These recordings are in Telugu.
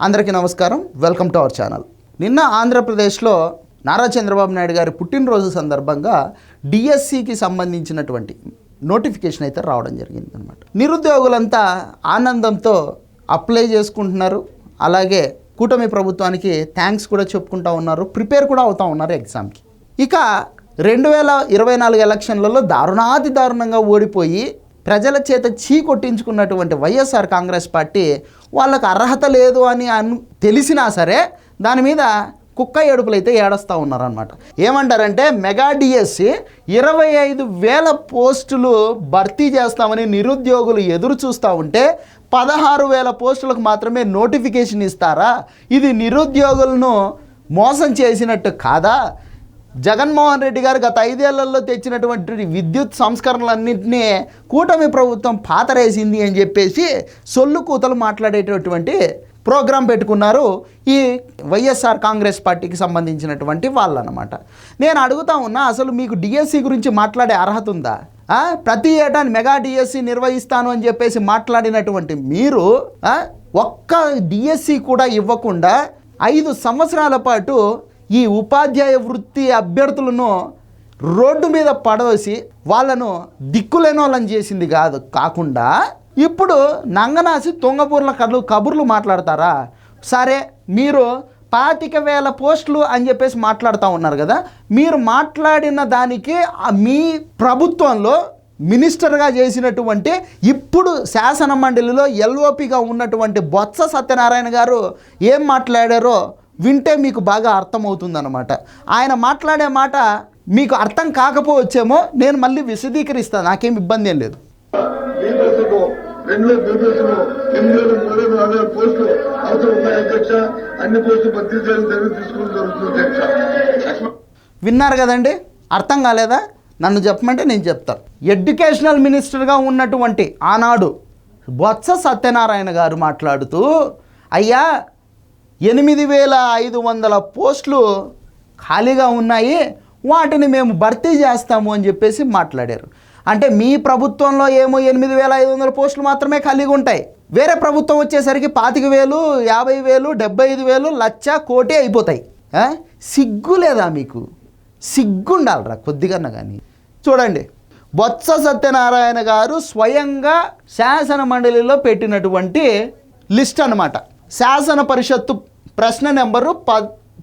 అందరికీ నమస్కారం. Welcome to our channel. నిన్న ఆంధ్రప్రదేశ్లో నారా చంద్రబాబు నాయుడు గారి పుట్టినరోజు సందర్భంగా డిఎస్సికి సంబంధించినటువంటి నోటిఫికేషన్ అయితే రావడం జరిగింది అనమాట నిరుద్యోగులంతా ఆనందంతో అప్లై చేసుకుంటున్నారు. అలాగే కూటమి ప్రభుత్వానికి థ్యాంక్స్ కూడా చెప్పుకుంటా ఉన్నారు. ప్రిపేర్ కూడా అవుతూ ఉన్నారు ఎగ్జామ్కి. ఇక రెండు వేల ఇరవై నాలుగు ఎలక్షన్లలో దారుణాతి దారుణంగా ఓడిపోయి ప్రజల చేత చీ కొట్టించుకున్నటువంటి వైఎస్ఆర్ కాంగ్రెస్ పార్టీ వాళ్ళకు అర్హత లేదు అని అను తెలిసినా సరే దాని మీద కుక్క ఏడుపులు అయితే ఏడస్తూ ఉన్నారనమాట ఏమంటారంటే మెగా డిఎస్సి ఇరవై ఐదు వేల పోస్టులు భర్తీ చేస్తామని నిరుద్యోగులు ఎదురు చూస్తూ ఉంటే పదహారు వేల పోస్టులకు మాత్రమే నోటిఫికేషన్ ఇస్తారా? ఇది నిరుద్యోగులను మోసం చేసినట్టు కాదా? జగన్మోహన్ రెడ్డి గారు గత ఐదేళ్ళలో తెచ్చినటువంటి విద్యుత్ సంస్కరణలన్నింటినీ కూటమి ప్రభుత్వం పాతరేసింది అని చెప్పేసి సొల్లు కూతలు మాట్లాడేటటువంటి ప్రోగ్రాం పెట్టుకున్నారు ఈ వైఎస్ఆర్ కాంగ్రెస్ పార్టీకి సంబంధించినటువంటి వాళ్ళు అనమాట నేను అడుగుతా ఉన్నా అసలు మీకు డిఎస్సి గురించి మాట్లాడే అర్హత ఉందా? ప్రతి ఏటా మెగా డిఎస్సి నిర్వహిస్తాను అని చెప్పేసి మాట్లాడినటువంటి మీరు ఒక్క డిఎస్సి కూడా ఇవ్వకుండా ఐదు సంవత్సరాల పాటు ఈ ఉపాధ్యాయ వృత్తి అభ్యర్థులను రోడ్డు మీద పడవేసి వాళ్ళను దిక్కులేని వాళ్ళని చేసింది కాదు కాకుండా ఇప్పుడు నంగనాసి తుంగపూర్ల కళ్ళు కబుర్లు మాట్లాడతారా? సరే మీరు పాతిక వేల పోస్టులు అని చెప్పేసి మాట్లాడుతూ ఉన్నారు కదా మీరు మాట్లాడిన దానికి మీ ప్రభుత్వంలో మినిస్టర్గా చేసినటువంటి ఇప్పుడు శాసన మండలిలో ఎల్ఓపిగా ఉన్నటువంటి బొత్స సత్యనారాయణ గారు ఏం మాట్లాడారో వింటే మీకు బాగా అర్థమవుతుందన్నమాట. ఆయన మాట్లాడే మాట మీకు అర్థం కాకపోవచ్చేమో నేను మళ్ళీ విశదీకరిస్తాను నాకేం ఇబ్బంది ఏం లేదు. బీబీఎస్కు రెండు బీబీఎస్లు ఎనిమిది వేల మూడు వేల నాలుగు వేల పోస్టులు అవసరం ఉన్నాయి అధ్యక్ష. అన్ని పోస్టులు భర్తీ చేయాలని చర్యలు తీసుకోవడం జరుగుతుంది అధ్యక్ష. లక్ష్మణ్ విన్నారు కదండి? అర్థం కాలేదా? నన్ను చెప్పమంటే నేను చెప్తాను ఎడ్యుకేషనల్ మినిస్టర్గా ఉన్నటువంటి ఆనాడు బొత్స సత్యనారాయణ గారు మాట్లాడుతూ అయ్యా ఎనిమిది వేల ఐదు వందల పోస్టులు ఖాళీగా ఉన్నాయి. వాటిని మేము భర్తీ చేస్తాము అని చెప్పేసి మాట్లాడారు. అంటే మీ ప్రభుత్వంలో ఏమో ఎనిమిది వేల ఐదు వందల పోస్టులు మాత్రమే ఖాళీగా ఉంటాయి. వేరే ప్రభుత్వం వచ్చేసరికి పాతిక వేలు యాభై వేలు డెబ్బై ఐదు వేలు లచ్చ కోటి అయిపోతాయి. సిగ్గు లేదా మీకు? సిగ్గుండాలరా కొద్దిగా కానీ. చూడండి బొత్స సత్యనారాయణ గారు స్వయంగా శాసన మండలిలో పెట్టినటువంటి లిస్ట్ అన్నమాట. శాసన పరిషత్తు ప్రశ్న నెంబరు ప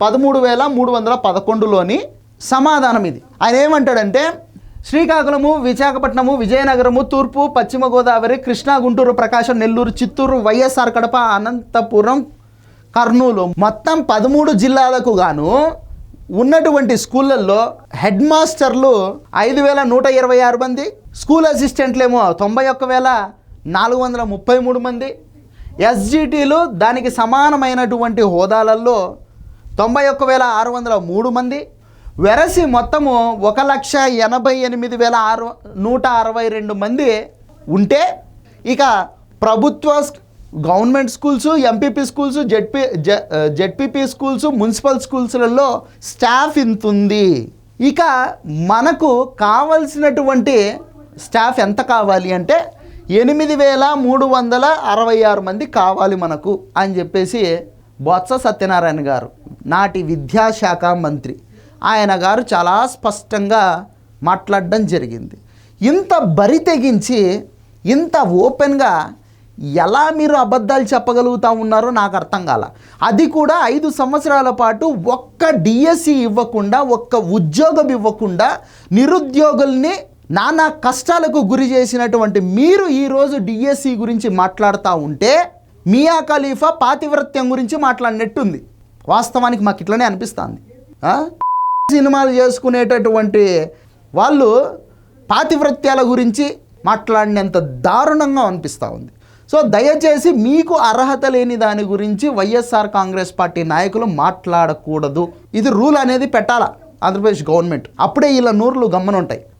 పదమూడు వేల మూడు వందల పదకొండులోని సమాధానం ఇది. ఆయన ఏమంటాడంటే శ్రీకాకుళము విశాఖపట్నము విజయనగరము తూర్పు పశ్చిమ గోదావరి కృష్ణా గుంటూరు ప్రకాశం నెల్లూరు చిత్తూరు వైఎస్ఆర్ కడప అనంతపురం కర్నూలు మొత్తం పదమూడు జిల్లాలకు గాను ఉన్నటువంటి స్కూళ్ళల్లో హెడ్ మాస్టర్లు ఐదు వేల నూట ఇరవై ఆరు మంది స్కూల్ అసిస్టెంట్లేమో తొంభై ఒక్క వేల నాలుగు వందల ముప్పై మూడు మంది ఎస్జిటీలు దానికి సమానమైనటువంటి హోదాలలో తొంభై ఒక్క వేల ఆరు వందల మూడు మంది వెరసి మొత్తము ఒక లక్ష ఎనభై ఎనిమిది వేల ఆరు నూట అరవై రెండు మంది ఉంటే ఇక ప్రభుత్వ government schools MPP schools ZP ZPP schools municipal స్కూల్స్లలో staff ఇంత ఉంది. ఇక మనకు కావలసినటువంటి స్టాఫ్ ఎంత కావాలి అంటే ఎనిమిది వేల మూడు వందల అరవై ఆరు మంది కావాలి మనకు అని చెప్పేసి బొత్స సత్యనారాయణ గారు నాటి విద్యాశాఖ మంత్రి. ఆయన గారు చాలా స్పష్టంగా మాట్లాడడం జరిగింది. ఇంత బరి తెగించి ఇంత ఓపెన్గా ఎలా మీరు అబద్ధాలు చెప్పగలుగుతా ఉన్నారో నాకు అర్థం కాల. అది కూడా ఐదు సంవత్సరాల పాటు ఒక్క డిఎస్సి ఇవ్వకుండా ఒక్క ఉద్యోగం ఇవ్వకుండా నిరుద్యోగుల్ని నానా కష్టాలకు గురి చేసినటువంటి మీరు ఈరోజు డిఎస్సి గురించి మాట్లాడుతూ ఉంటే మియా ఖలీఫా పాతివ్రత్యం గురించి మాట్లాడినట్టుంది. వాస్తవానికి మాకు ఇట్లనే అనిపిస్తుంది. సినిమాలు చేసుకునేటటువంటి వాళ్ళు పాతివ్రత్యాల గురించి మాట్లాడినంత దారుణంగా అనిపిస్తూ ఉంది. సో దయచేసి మీకు అర్హత లేని దాని గురించి వైఎస్ఆర్ కాంగ్రెస్ పార్టీ నాయకులు మాట్లాడకూడదు. ఇది రూల్ అనేది పెట్టాలా? ఆంధ్రప్రదేశ్ గవర్నమెంట్. అప్పుడే ఇలా నూర్లు గమ్మనుంటాయి.